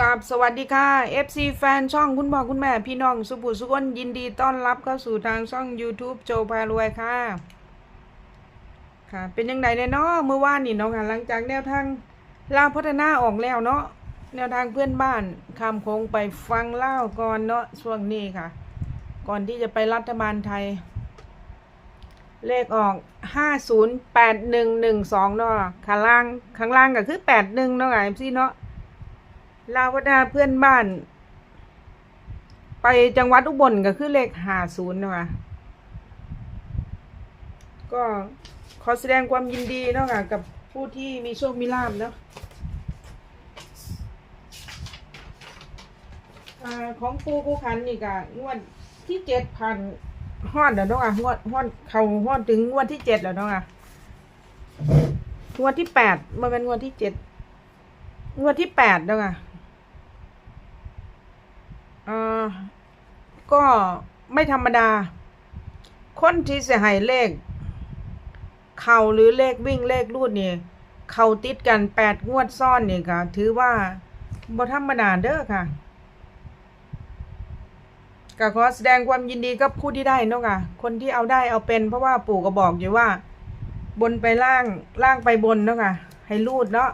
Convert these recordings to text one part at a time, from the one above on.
กับสวัสดีค่ะ FC แฟนช่องคุณพ่อคุณแม่พี่น้องสุภูสุกนยินดีต้อนรับเข้าสู่ทางช่อง YouTube โจพารวยค่ะ ค่ะ เป็นยังไงเนาะเมื่อวานนี่เนาะค่ะหลังจากแนวทางลาวพัฒนาออกแล้วเนาะแนวทางเพื่อนบ้านคำคงไปฟังเล่าก่อนเนาะช่วงนี้ค่ะ ก่อนที่จะไปรัฐบาลไทย เลขออก 508112เนาะข้างล่างข้างล่างก็คือ 81เนาะค่ะ MC เนาะ ลาวดาเพื่อนบ้าน ไปจังหวัดอุบลก็คือเลขหาศูนย์นะคะก็ขอแสดงความยินดีเนาะค่ะกับผู้ที่มีโชคมีลาบเนาะอาของปูกูขันนี่กะงวดที่เจ็ดพันฮอดแล้วเนาะอะงวดฮอดเขาฮอดถึงงวดที่เจ็ดแล้วเนาะอะงวดที่แปดมันเป็นงวดที่เจ็ดงวดที่แปดแล้วอะ อ่าก็ไม่ธรรมดา คนที่เสียหายเลข เข่าหรือเลขวิ่งเลขรูดเนี่ยเข่าติดกันแปดงวดซ่อนเนี่ยค่ะ ถือว่าบ่ธรรมดาเด้อค่ะก็ขอแสดงความยินดีกับผู้ที่ได้เนาะค่ะ คนที่เอาได้เอาเป็นเพราะว่าปู่ก็บอกอยู่ว่า บนไปล่างล่างไปบนเนาะค่ะ ให้รูดเนาะ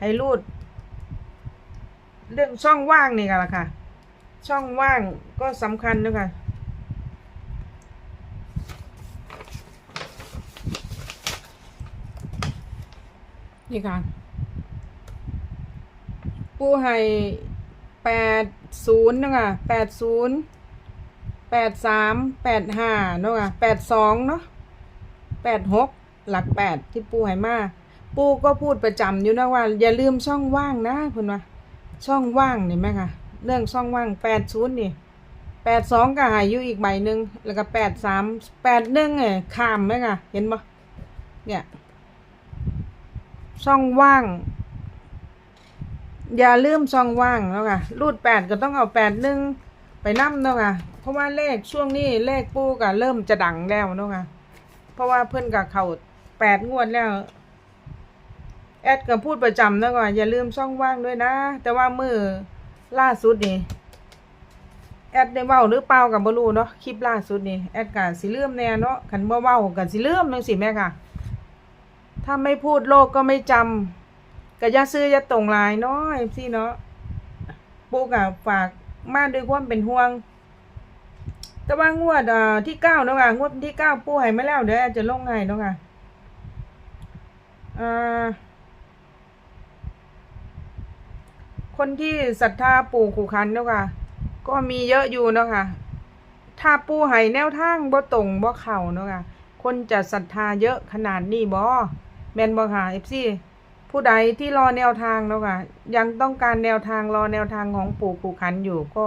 ให้รูด เรื่องช่องว่างนี่กันละค่ะ ช่องว่างก็สำคัญนะคะนี่ค่ะ ปูให้แปดศูนย์นะคะแปดศูนย์แปดสามแปดห้าเนาะค่ะแปดสองเนาะแปดหกหลักแปดที่ปูให้มาปูก็พูดประจำอยู่นะว่า อย่าลืมช่องว่างนะคุณว่าช่องว่างนี่ไหมคะ เรื่องช่องว่างแปดศูนย์นี่แปดสองก็หายอยู่อีกใบหนึ่งแล้วก็แปดสามแปดหนึ่งเนี่ยข้ามไหมคะเห็นปะเนี่ยช่องว่าง อย่าลืมช่องว่างแล้วค่ะรูดแปดก็ต้องเอาแปดหนึ่งไปนั่มเนาะค่ะเพราะว่าเลขช่วงนี้เลขปูก็เริ่มจะดังแล้วเนาะค่ะเพราะว่าเพื่อนกับเขาแปดงวดแล้ว แอดก็พูดประจำนะก่อนอย่าลืมช่องว่างด้วยนะ แต่ว่ามือ ล่าสุดนี่แอดได้เว้าหรือเปล่ากับบรูเนาะคลิปล่าสุดนี่แอดก็สิเลื่อมแน่เนาะคันบ่เว้าก็สิเลื่อมจังสิแม่ค่ะ ถ้าไม่พูดโลกก็ไม่จำก็อย่าซื้อยาตรงลายเนาะไอ้พี่เนาะปูกับฝากมาด้วยความเป็นห่วง แต่ว่างวดอ่อที่เก้าเนาะค่ะงวดที่เก้าปูให้มาแล้วเดี๋ยวแอดจะลงให้เนาะค่ะอ่า คนที่ศรัทธาปู่ขู่ขันเนาะค่ะ ก็มีเยอะอยู่เนาะค่ะ ถ้าปู่ให้แนวทางบ่ตรงบ่เข้าเนาะค่ะ คนจะศรัทธาเยอะขนาดนี้บ่แมนบ่ค่ะ FC ผู้ใดที่รอแนวทางเนาะค่ะ ยังต้องการแนวทางรอแนวทางของปู่ขู่ขันอยู่ก็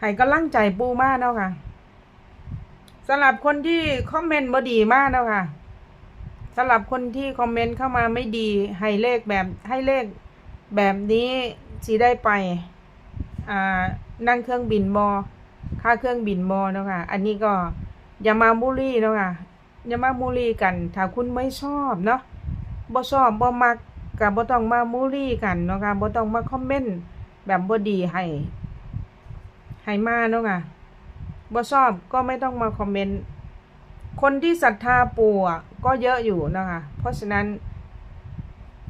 ให้กำลังใจปู่มากเนาะค่ะสำหรับคนที่คอมเมนต์บ่ดีมากเนาะค่ะสำหรับคนที่คอมเมนต์เข้ามาไม่ดีให้เลขแบบให้เลข แบบนี้สิได้ไป อ่า นั่งเครื่องบินบอค่าเครื่องบินบอเนาะค่ะ อันนี้ก็อย่ามาบูลลี่เนาะค่ะ อย่ามาบูลลี่กัน ถ้าคุณไม่ชอบเนาะบ่ชอบบ่มักก็บ่ต้องมาบูลลี่กันเนาะค่ะบ่ต้องมาคอมเมนต์แบบบ่ดีให้ ให้มาเนาะค่ะบ่ชอบก็ไม่ต้องมาคอมเมนต์ คนที่ศรัทธาปู่ก็เยอะอยู่เนาะค่ะเพราะฉะนั้น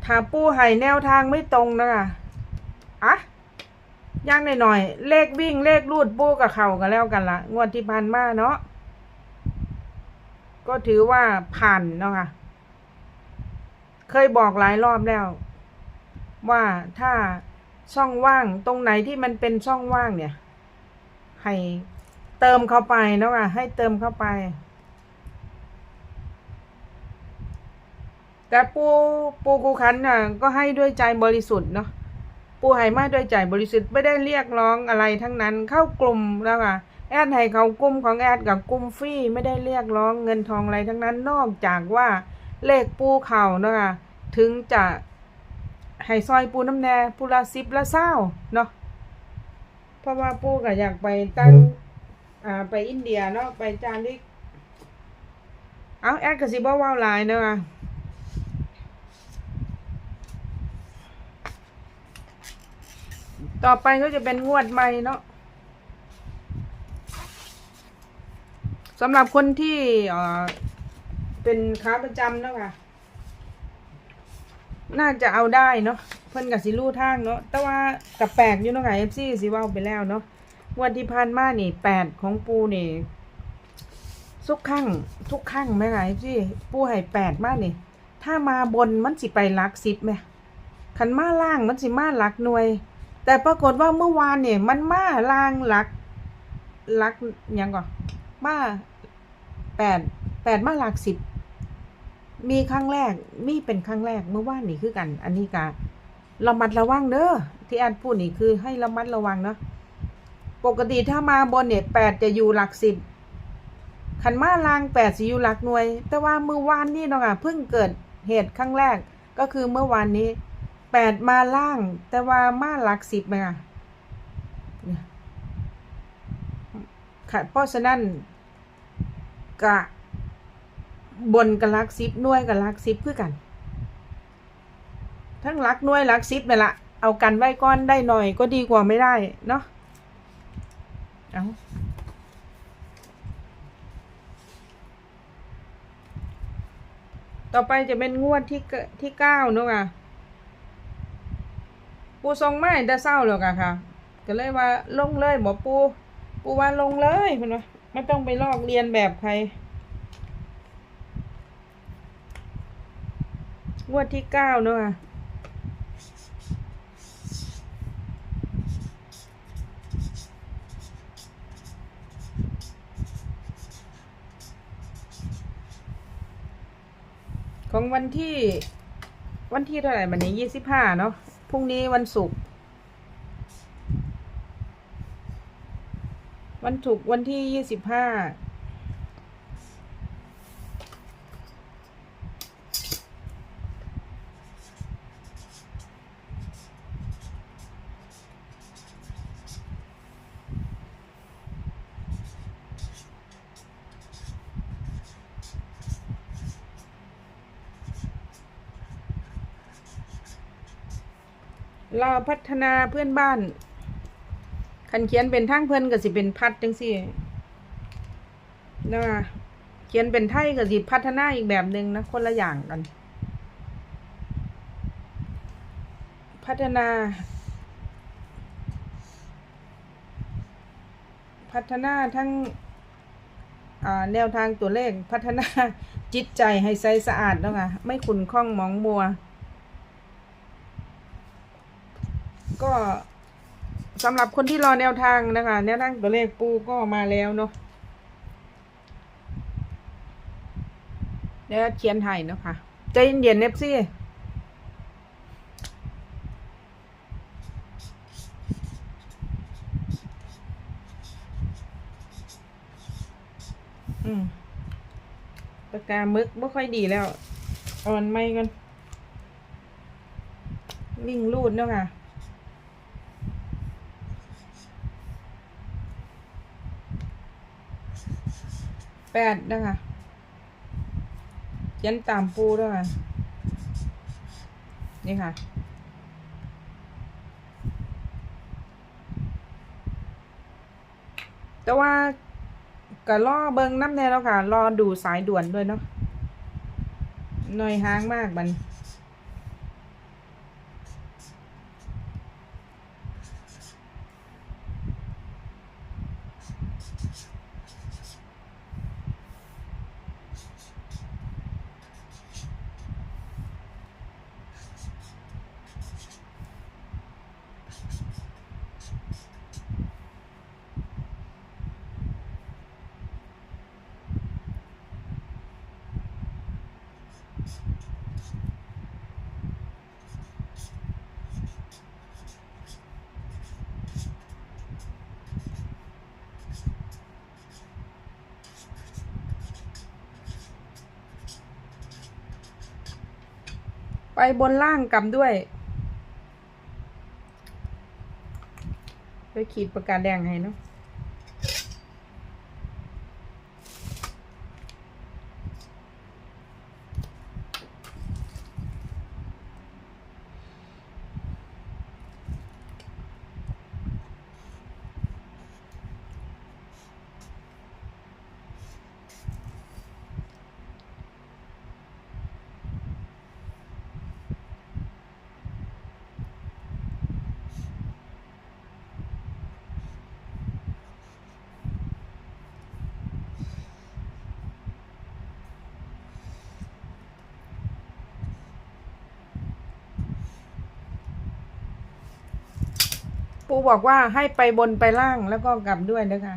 ถ้าปูให้แนวทางไม่ตรงนะคะอะย่างหน่อยๆเลขวิ่งเลขรูดปูกับเข่ากันแล้วกันละงวดที่ผ่านมาเนาะก็ถือว่าผ่านเนาะค่ะ เคยบอกหลายรอบแล้ว ว่าถ้าช่องว่างตรงไหนที่มันเป็นช่องว่างเนี่ย ให้เติมเข้าไปเนาะค่ะให้เติมเข้าไป แต่ปูปูกูขันน่ะก็ให้ด้วยใจบริสุทธิ์เนาะปูให้มาด้วยใจบริสุทธิ์ไม่ได้เรียกร้องอะไรทั้งนั้นเข้ากลุ่มแล้วค่ะแอดให้เขากลุ่มของแอดกับกลุ่มฟรีไม่ได้เรียกร้องเงินทองอะไรทั้งนั้นนอกจากว่าเลขปูเข่าเนาะคะถึงจะให้ซอยปูน้ำแน่ปูละสิบละเศร้าเนาะเพราะว่าปูก็อยากไปตั้งอ่าไปอินเดียเนาะไปจาริกเอาแอดก็สิบ่เว้าหลายเนาะค่ะ ต่อไปก็จะเป็นงวดใหม่เนาะสำหรับคนที่เป็นค้าประจำเนาะค่ะ น่าจะเอาได้เนาะเพิ่นกับสิรู้ทางเนาะแต่ว่ากับแปลกอยู่เนาะค่ะเอฟซีสิว่าไปแล้วเนาะงวันที่ผ่านมานี่แปดของปูนี่ทุกข้างทุกข้างไหมคะเอฟซีปูให้แปดมากนี่ถ้ามาบนมันสิไปลักสิบไหมคันมาล่างมันสิมาลักหน่วย แต่ปรากฏว่าเมื่อวานเนี่ยมันมาล่างหลักหลักยังก่อนมาแปดแปดมาหลักสิบมีครั้งแรกมีเป็นครั้งแรกเมื่อวานนี่คือกัน อันนี้กะระมัดระวังเด้อที่อันพูดนี่คือให้ระมัดระวังเนาะปกติถ้ามาบนเนี่ยแปดจะอยู่หลักสิบขันมาลางแปดสิอยู่หลักหน่วย แต่ว่าเมื่อวานนี่เนาะค่ะเพิ่งเกิดเหตุครั้งแรกก็คือเมื่อวานนี้ ปดมาล่าง แต่ว่ามาหลักสิบไหมค่ะเนี่ยค่ะเพราะฉะนั้นกะบนกับลักซิบหน่วยกับลักซิบคือกัน ทั้งลักน่วยลักซิบนี่ละเอากันไว้ก้อนได้หน่อยก็ดีกว่าไม่ได้เนาะเอาต่อไปจะเป็นงวดที่ที่เก้าเนาะค่ะ ปูทรงไม้ได้เศร้าแล้วกะค่ะ ก็เลยว่าลงเลยหมอปู ปูว่าลงเลยคุณว่าไม่ต้องไปลอกเรียนแบบใครงวดที่เก้าเนอะของวันที่วันที่เท่าไหร่วันนี้ยี่สิบห้าเนาะ พรุ่งนี้วันศุกร์วันศุกร์วันที่ยี่สิบห้า เราพัฒนาเพื่อนบ้านคันเขียนเป็นทั้งเพื่อนก็สิเป็นพัดจังสินะเขียนเป็นไทยก็สิพัฒนาอีกแบบหนึ่งนะคนละอย่างกัน พัฒนา พัฒนาทั้งอ่าแนวทางตัวเลขพัฒนาจิตใจให้ใสสะอาดเนาะไม่ขุนข้องมองมัว ก็สำหรับคนที่รอแนวทางนะคะ แนวทางตัวเลขปูก็มาแล้วเนาะแล้วเขียนไทยเนาะค่ะ ใจเย็นๆเนฟซี่อืมปากกามึกไม่ค่อยดีแล้ว อ่อนไม่กัน วิ่งรูดเนาะค่ะ แปดนะคะเยันตามปูด้วยค่ะนี่ค่ะ แต่ว่าก็รอเบิงน้ำแน่แล้วค่ะ รอดูสายด่วนด้วยเนาะหน่อยห้างมากมัน ไปบนล่างกำด้วยไปขีดประกาศแดงให้เนาะ ปูบอกว่าให้ไปบนไปล่างแล้วก็กลับด้วยนะคะ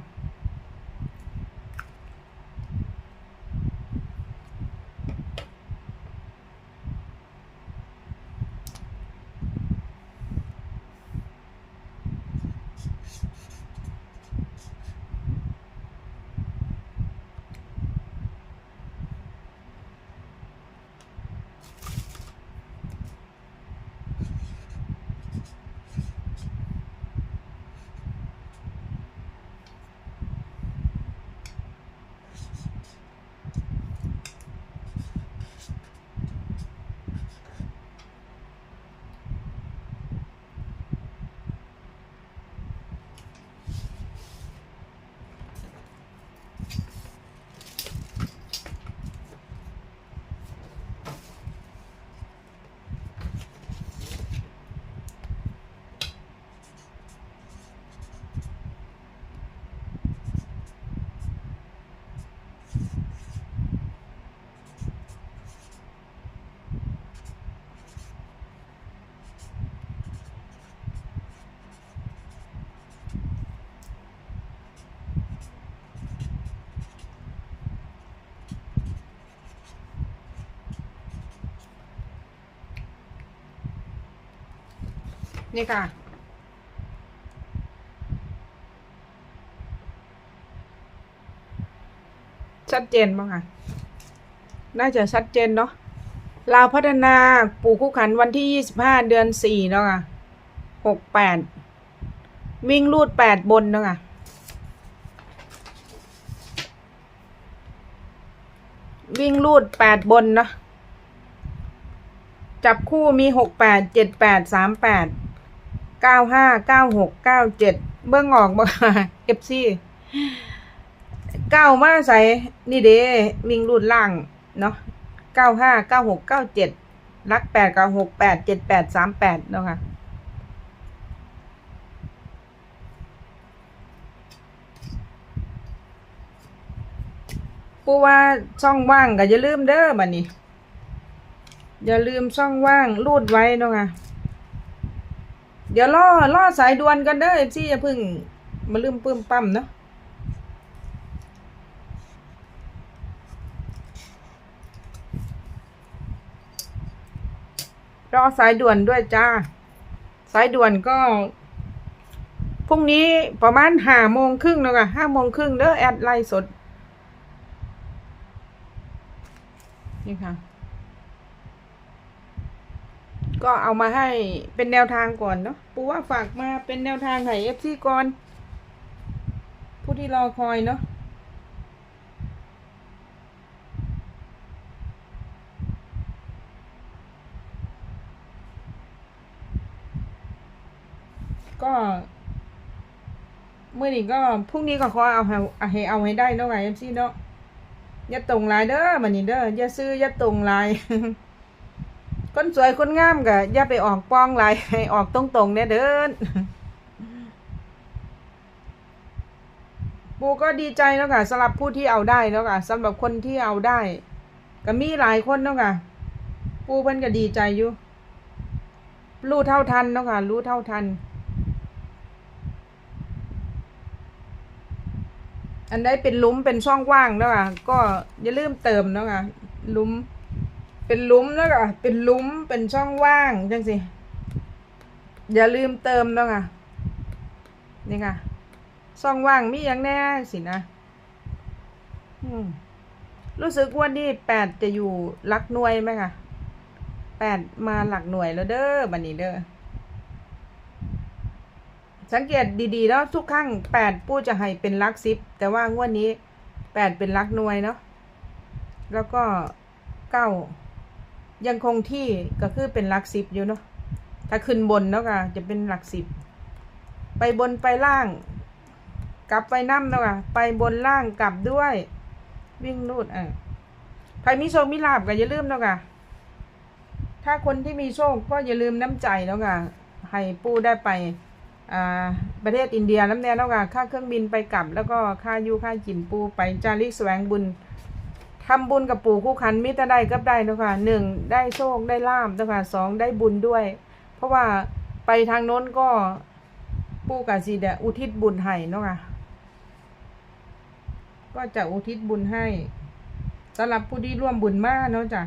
นี่ค่ะ ชัดเจนบ้างค่ะ น่าจะชัดเจนเนาะลาวพัฒนาปู่คู่ขันวันที่ยี่สิบห้าเดือนสี่เนาะค่ะหกแปดวิ่งรูดแปดบนเนาะค่ะวิ่งรูดแปดบนเนาะจับคู่มีหกแปดเจ็ดแปดสามแปด เก้าห้าเก้าหกเก้าเจ็ดเบื้องออกบ่ค่ะเอฟซีเก้ามาใส่นี่เด้วิ่งรูดล่างเนาะเก้าห้าเก้าหกเก้าเจ็ดลักแปดเก้าหกแปดเจ็ดแปดสามแปดเนาะค่ะปูว่าช่องว่างก็อย่าลืมเด้อบัดนี้ อย่าลืมช่องว่างรูดไว้เนาะค่ะ เดี๋ยวล่อล่อสายด่วนกันเด้อซี่อย่าเพึ่งมาลืมปื้มปั๊มเนาะรอสายด่วนด้วยจ้า สายด่วนก็พรุ่งนี้ประมาณห้าโมงครึ่งเนาะค่ะห้าโมงครึ่งเด้อแอดไลน์สด นี่ค่ะ ก็เอามาให้เป็นแนวทางก่อนเนาะปูว่าฝากมาเป็นแนวทางให้เอฟซีก่อน ผู้ที่รอคอยเนาะก็เมื่อนี้ก็พรุ่งนี้ก็ขอเอาให้เอาให้ได้เนาะไงเอฟซีเนาะอย่าตรงลายเด้อมันนี่เด้ออย่าซื้ออย่าตรงลาย คนสวยคนงามก็อย่าไปออกป้องหลายให้ออกตรงๆเนี่ยเด้อปูก็ดีใจเนาะค่ะสำหรับผู้ที่เอาได้เนาะค่ะสำหรับคนที่เอาได้ก็มีหลายคนเนาะค่ะปูเพิ่นก็ดีใจอยู่รู้เท่าทันเนาะค่ะรู้เท่าทัน อันใดเป็นลุมเป็นช่องว่างเนาะค่ะก็อย่าลืมเติมเนาะค่ะลุม เป็นลุ้มเนาะค่ะเป็นลุ้มเป็นช่องว่างจังสิ อย่าลืมเติมเนาะค่ะนี่ค่ะช่องว่างมีอย่างแน่สินะรู้สึกว่านี่แปดจะอยู่หลักหน่วยไหมค่ะแปดมาหลักหน่วยแล้วเด้อบันนี้เด้อสังเกตดีๆแล้วทุกครั้งแปดปู้จะให้เป็นลักซิปแต่ว่างวดนี้แปดเป็นลักหน่วยเนาะแล้วก็เก้า ยังคงที่ก็คือเป็นหลักซิปอยู่เนาะถ้าขึ้นบนเนาะค่ะจะเป็นหลักสิบ ไปบนไปล่าง กลับไปน้ำเนาะค่ะไปบนล่างกลับด้วย วิ่งนูดอะใครมีโชคมีลาบก็อย่าลืมเนาะค่ะถ้าคนที่มีโชคก็อย่าลืมน้ำใจเนาะค่ะให้ปู้ได้ไปอ่าประเทศอินเดียน้ำแน่เนาะค่ะค่าเครื่องบินไปกลับ แล้วก็ค่ายูค่ากินปูไปจาริกแสวงบุญ ทำบุญกับปู่คู่ขันมิตรได้กับได้นะคะหนึ่งได้โชคได้ลาบนะคะสองได้บุญด้วย เพราะว่าไปทางโน้นก็ปู่กะสิเดะอุทิศบุญให้นะคะก็จะอุทิศบุญให้สำหรับผู้ที่ร่วมบุญมากเนาะจ้ะ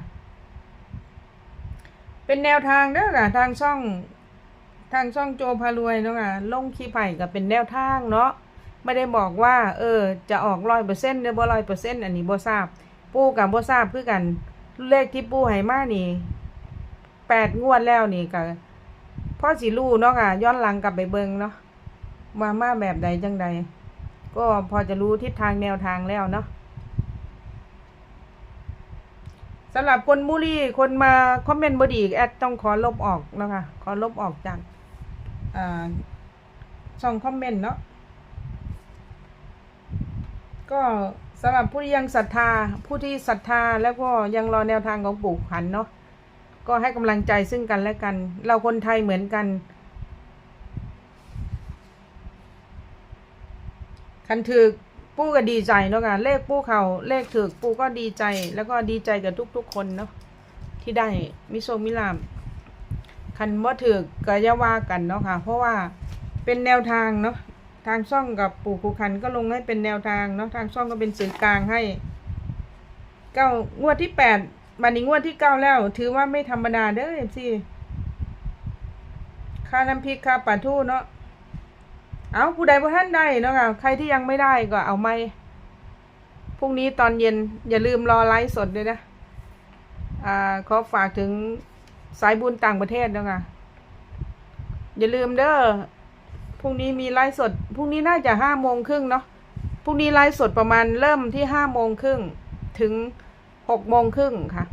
เป็นแนวทางเด้อค่ะทางช่องทางช่องโจพารวยเนาะค่ะลงคลิปให้ก็เป็นแนวทางเนาะไม่ได้บอกว่า เออ จะออกร้อยเปอร์เซ็นต์หรือบ่ร้อยเปอร์เซ็นต์อันนี้บ่ทราบ ปู่กับบ่ทราบคือกัน เลขที่ปู่ให้มานี่แปดงวดแล้วนี่ก็พ่อสิรู้เนาะค่ะ ย้อนหลังกลับไปเบิงเนาะว่ามาแบบใดจังใด ก็พอจะรู้ทิศทางแนวทางแล้วเนาะสำหรับคนมูลี่คนมาคอมเมนต์บดีแอดต้องขอลบออกเนาะคะขอลบออกจากช่องคอมเมนต์เนาะก็ สำหรับผู้ที่ยังศรัทธาผู้ที่ศรัทธาแล้วก็ยังรอแนวทางของปู่ขันเนาะก็ให้กำลังใจซึ่งกันและกัน เราคนไทยเหมือนกันคันถือปู่ก็ดีใจเนาะค่ะเลขปู่เขาเลขถือปู่ก็ดีใจแล้วก็ดีใจกับทุก ๆ คนเนาะที่ได้มิโซมิลามคันว่าถือก็อย่าว่ากันเนาะค่ะ เพราะว่าเป็นแนวทางเนาะ ทางช่องกับปู่คูคันก็ลงให้เป็นแนวทางเนาะทางช่องก็เป็นสื่อกลางให้เก้างวดที่แปดบันนี้งวดที่เก้าแล้ว ถือว่าไม่ธรรมดาเด้อเอฟซีค่าน้ำพริกค่าปลาทูเนาะเอาผู้ใดผู้ท่านได้เนาะค่ะใครที่ยังไม่ได้ก็เอาไม่พรุ่งนี้ตอนเย็นอย่าลืมรอไลฟ์สดด้วยนะอ่าขอฝากถึงสายบุญต่างประเทศเนาะค่ะอย่าลืมเด้อ พรุ่งนี้มีไลฟ์สด พรุ่งนี้น่าจะห้าโมงครึ่งเนาะ พรุ่งนี้ไลฟ์สดประมาณเริ่มที่ห้าโมงครึ่งถึงหกโมงครึ่งค่ะ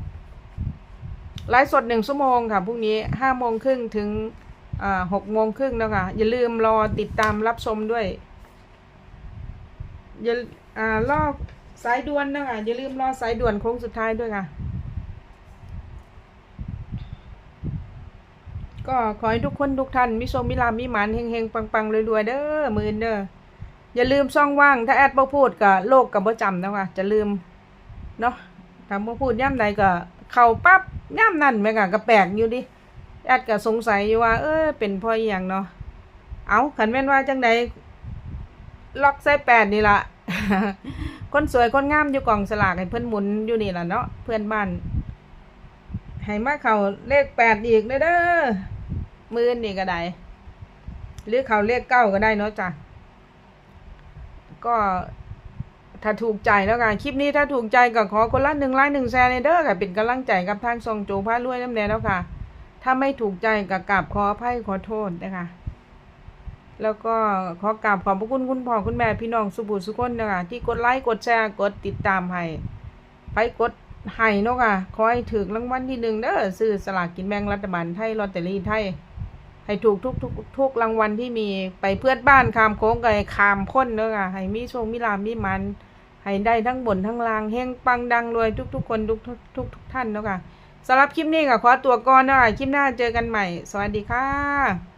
ไลฟ์สดหนึ่งชั่วโมงค่ะพรุ่งนี้ห้าโมงครึ่งถึงหกโมงครึ่งแล้วค่ะ อย่าลืมรอติดตามรับชมด้วย อย่าอ่ารอสายด่วนนะคะอย่าลืมรอสายด่วนโค้งสุดท้ายด้วยค่ะ ก็ขอให้ทุกคนทุกท่านมิโชคมิลามิหมานเฮงๆ ปังๆรวยๆเด้อมือนเด้ออย่าลืมช่องว่าง ถ้าแอดบ่พูดกับโลกกับบ่จำนะคะจะลืมเนาะถ้าบ่พูดย่ำใดก็เข้าปั๊บย่ำนั่นแม่กะก็แปลกอยู่ดิแอดก็สงสัยอยู่ว่า เออเป็นพ่ออย่างเนาะเอาขันแม่นว่าจังใดล็อกไส้แปดนี่ละคนสวยคนงามอยู่กล่องสลากให้เพื่อนหมุนอยู่นี่ล่ะเนาะเพื่อนบ้านให้มาเขาเลขแปดอีกเด้อเด้อ มือนี่ก็ได้ หรือเขาเลขเก้าก็ได้เนาะจ้ะ ก็ถ้าถูกใจแล้วกันคลิปนี้ถ้าถูกใจก็ขอคนละหนึ่งไลค์หนึ่งแชร์ในเด้อค่ะเป็นกำลังใจกับทางทรงโจพระรวยน้ำแดงแล้วค่ะ ถ้าไม่ถูกใจกับกราบขออภัยขอโทษนะคะ แล้วก็ขอกราบขอบพระคุณคุณพ่อคุณแม่พี่น้องสุบุสุคนนะคะที่กดไลค์กดแชร์กดติดตามให้ไปกดให้นาะค่ะขอให้ถึงรางวัลที่หนึ่งเด้อซื้อสลากกินแบ่งรัฐบาลไทยลอตเตอรี่ไทย ให้ถูกทุกทุกทุกรางวัลที่มีไปเพื่อนบ้านคามโค้งกับคามพ้นเนาะค่ะให้มีโชคมีลาบมีมันให้ได้ทั้งบนทั้งล่างเฮงปังดังรวยทุกทุกๆคนทุกทุกทุกทุกท่านเนาะค่ะสำหรับคลิปนี้ก็ขอตัวก่อนนะคะคลิปหน้าเจอกันใหม่ สวัสดีค่ะ